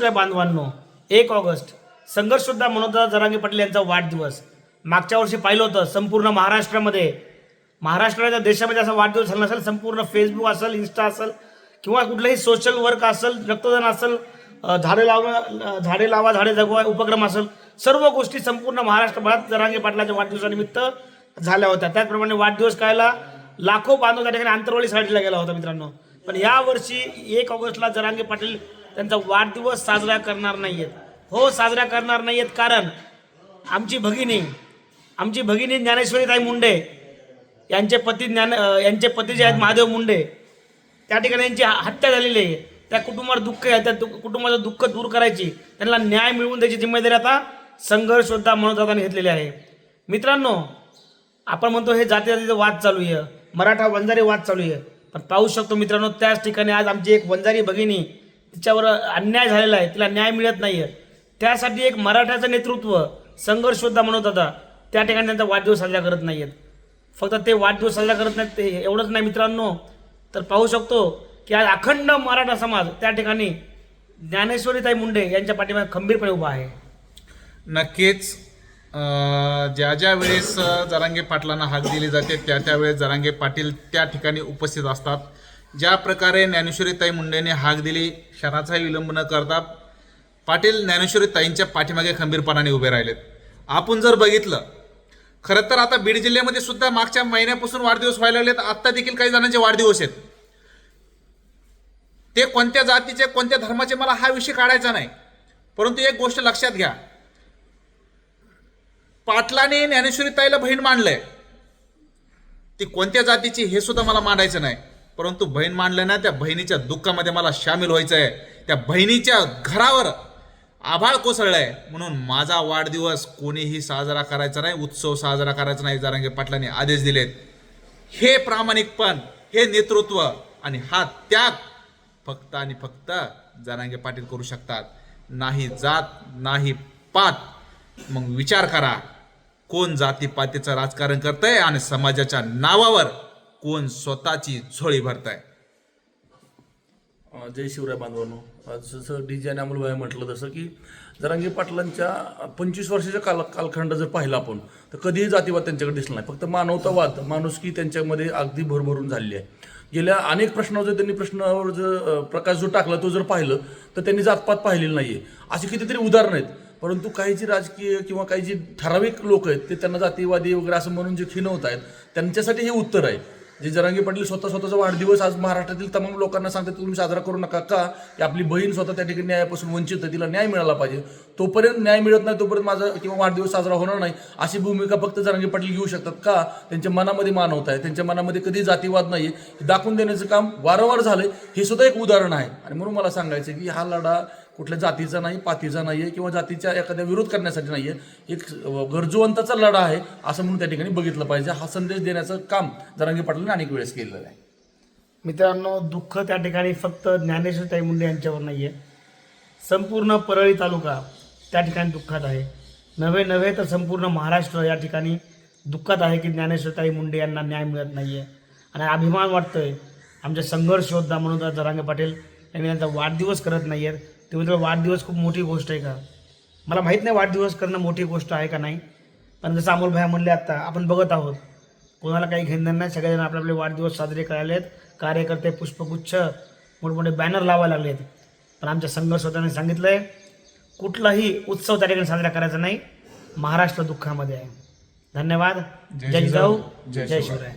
शिवराय बांधवांनो. एक ऑगस्ट. संघर्षसुद्धा मनोदा जरांगे पाटील यांचा वाढदिवस. मागच्या वर्षी पाहिलं होतं संपूर्ण महाराष्ट्रामध्ये. महाराष्ट्राच्या देशामध्ये असा वाढदिवस झाला नसेल संपूर्ण फेसबुक असेल इन्स्टा असेल किंवा कुठलंही सोशल वर्क असेल रक्तदान असेल झाडे लावा झाडे लावा झाडे जगवा उपक्रम असेल सर्व गोष्टी संपूर्ण महाराष्ट्रभरात जरांगे पाटलाच्या वाढदिवसानिमित्त झाल्या होत्या. त्याचप्रमाणे वाढदिवस कायला लाखो बांधव त्या ठिकाणी आंतरवाली साडीला गेला होता मित्रांनो. पण या वर्षी एक ऑगस्टला जरांगे पाटील त्यांचा वाढदिवस साजरा करणार नाहीयेत. हो साजरा करणार नाहीयेत कारण आमची भगिनी आमची भगिनी ज्ञानेश्वरीताई मुंडे यांचे पती ज्ञान यांचे पती जे आहेत महादेव मुंडे त्या ठिकाणी यांची हत्या झालेली आहे. त्या कुटुंबावर दुःख आहे त्या कुटुंबाचं दुःख दूर करायची त्यांना न्याय मिळवून द्यायची जिम्मेदारी आता संघर्ष योद्धा मनोदाताने घेतलेली आहे. मित्रांनो आपण म्हणतो हे जाती जातीचा वाद चालू आहे. मराठा वंजारी वाद चालू आहे. पण पाहू शकतो मित्रांनो त्याच ठिकाणी आज आमची एक वंजारी भगिनी तिच्यावर अन्याय झालेला आहे तिला न्याय मिळत नाही आहे त्यासाठी एक मराठ्याचं नेतृत्व संघर्ष योद्धा म्हणत होता. त्या ठिकाणी त्यांचा वाढदिवस साजरा करत नाही आहेत फक्त ते वाढदिवस साजरा करत नाहीत ते एवढंच नाही मित्रांनो. तर पाहू शकतो की आज अखंड मराठा समाज त्या ठिकाणी ज्ञानेश्वरीताई मुंडे यांच्या पाठीमागे खंबीरपणे उभा आहे. नक्कीच ज्या ज्या वेळेस जरांगे पाटलांना हाक दिली जाते त्या त्यावेळेस जरांगे पाटील त्या ठिकाणी उपस्थित असतात. ज्या प्रकारे ज्ञानेश्वरीताई मुंडेने हाक दिली क्षणाचाही विलंब न करता पाटील ज्ञानेश्वरीताईंच्या पाठीमागे खंबीरपणाने उभे राहिलेत. आपण जर बघितलं खरं तर आता बीड जिल्ह्यामध्ये सुद्धा मागच्या महिन्यापासून वाढदिवस व्हायला लागलेत आत्ता देखील काही जणांचे वाढदिवस आहेत. ते कोणत्या जातीचे कोणत्या धर्माचे मला हा विषय काढायचा नाही. परंतु एक गोष्ट लक्षात घ्या. पाटलाने ज्ञानेश्वरीताईला बहीण मांडलंय ती कोणत्या जातीची हे सुद्धा मला मांडायचं नाही. परंतु बहीण मांडलं ना त्या बहिणीच्या दुःखामध्ये मला सामील व्हायचं आहे त्या बहिणीच्या घरावर आभाळ कोसळलं आहे म्हणून माझा वाढदिवस कोणीही साजरा करायचा नाही उत्सव साजरा करायचा नाही जारांगे पाटलांनी आदेश दिलेत. हे प्रामाणिकपण हे नेतृत्व आणि हा त्याग फक्त आणि फक्त जरांगे पाटील करू शकतात. नाही जात नाही पात. मग विचार करा कोण जातीपातीचं राजकारण करतंय आणि समाजाच्या नावावर कोण स्वतःची झोळी भरताय? जय शिवराय बांधवांनो. जसं डी जे अमोलभाई म्हटलं तसं की जरांगी पाटलांच्या पंचवीस वर्षाच्या काल कालखंड जर पाहिला आपण तर कधीही जातीवाद त्यांच्याकडे दिसला नाही. फक्त मानवतावाद माणुसकी त्यांच्यामध्ये अगदी भरभरून झालेली आहे. गेल्या अनेक प्रश्नावर जर त्यांनी प्रश्नावर जर प्रकाश जो टाकला तो जर पाहिलं तर त्यांनी जातपात पाहिलेली नाही आहे अशी कितीतरी उदाहरणं आहेत. परंतु काही जी राजकीय किंवा काही जी ठराविक लोक आहेत ते त्यांना जातीवादी वगैरे असं म्हणून जे खिनवत आहेत त्यांच्यासाठी हे उत्तर आहे. जे जरांगे पाटील स्वतः स्वतःचा वाढदिवस आज महाराष्ट्रातील तमाम लोकांना सांगतात तुम्ही साजरा करू नका का? की आपली बहीण स्वतः त्या ठिकाणी न्यायापासून वंचित आहे तिला न्याय मिळाला पाहिजे. तोपर्यंत न्याय मिळत नाही तोपर्यंत माझा किंवा वाढदिवस साजरा होणार नाही. अशी भूमिका फक्त जरांगी पाटील घेऊ शकतात का? त्यांच्या मनामध्ये मानवता आहे त्यांच्या मनामध्ये कधी जातीवाद नाही आहे. दाखवून देण्याचं काम वारंवार झालं हे सुद्धा एक उदाहरण आहे. आणि म्हणून मला सांगायचं की हा लढा कुठल्या जातीचा नाही पातीचा नाही आहे किंवा जातीच्या एखाद्या विरोध करण्यासाठी नाही आहे एक गरजूवंताचा लढा आहे असं म्हणून त्या ठिकाणी बघितलं पाहिजे. हा संदेश देण्याचं काम जरांगी पाटलांनी अनेक वेळेस केलेलं आहे. मित्रांनो दुःख त्या ठिकाणी फक्त ज्ञानेश्वरताई मुंडे यांच्यावर नाही आहे संपूर्ण परळी तालुका त्या ठिकाणी दुःखात आहे. नव्हे नव्हे तर संपूर्ण महाराष्ट्र या ठिकाणी दुःखात आहे की ज्ञानेश्वरताई मुंडे यांना न्याय मिळत नाही आहे आणि अभिमान वाटतोय. आमच्या संघर्ष योद्धा म्हणून जरांगे पाटील यांनी त्यांचा वाढदिवस करत नाही आहेत ते म्हणजे वाढदिवस खूप मोठी गोष्ट आहे का? मला माहीत नाही वाढदिवस करणं मोठी गोष्ट आहे का नाही पण जसं अमोल भाई म्हणले आत्ता आपण बघत आहोत. कोणाला काही घेणं नाही सगळेजण आपले आपले वाढदिवस साजरे करायला आहेत. कार्यकर्ते पुष्पगुच्छ मोठमोठे बॅनर लावायला लागलेत. पण आमच्या संघर्ष होत्याने सांगितलं आहे कुठलाही उत्सव त्या ठिकाणी साजरा करायचा नाही. महाराष्ट्र दुःखामध्ये आहे. धन्यवाद. जय जिजाऊ. जय शिवराय.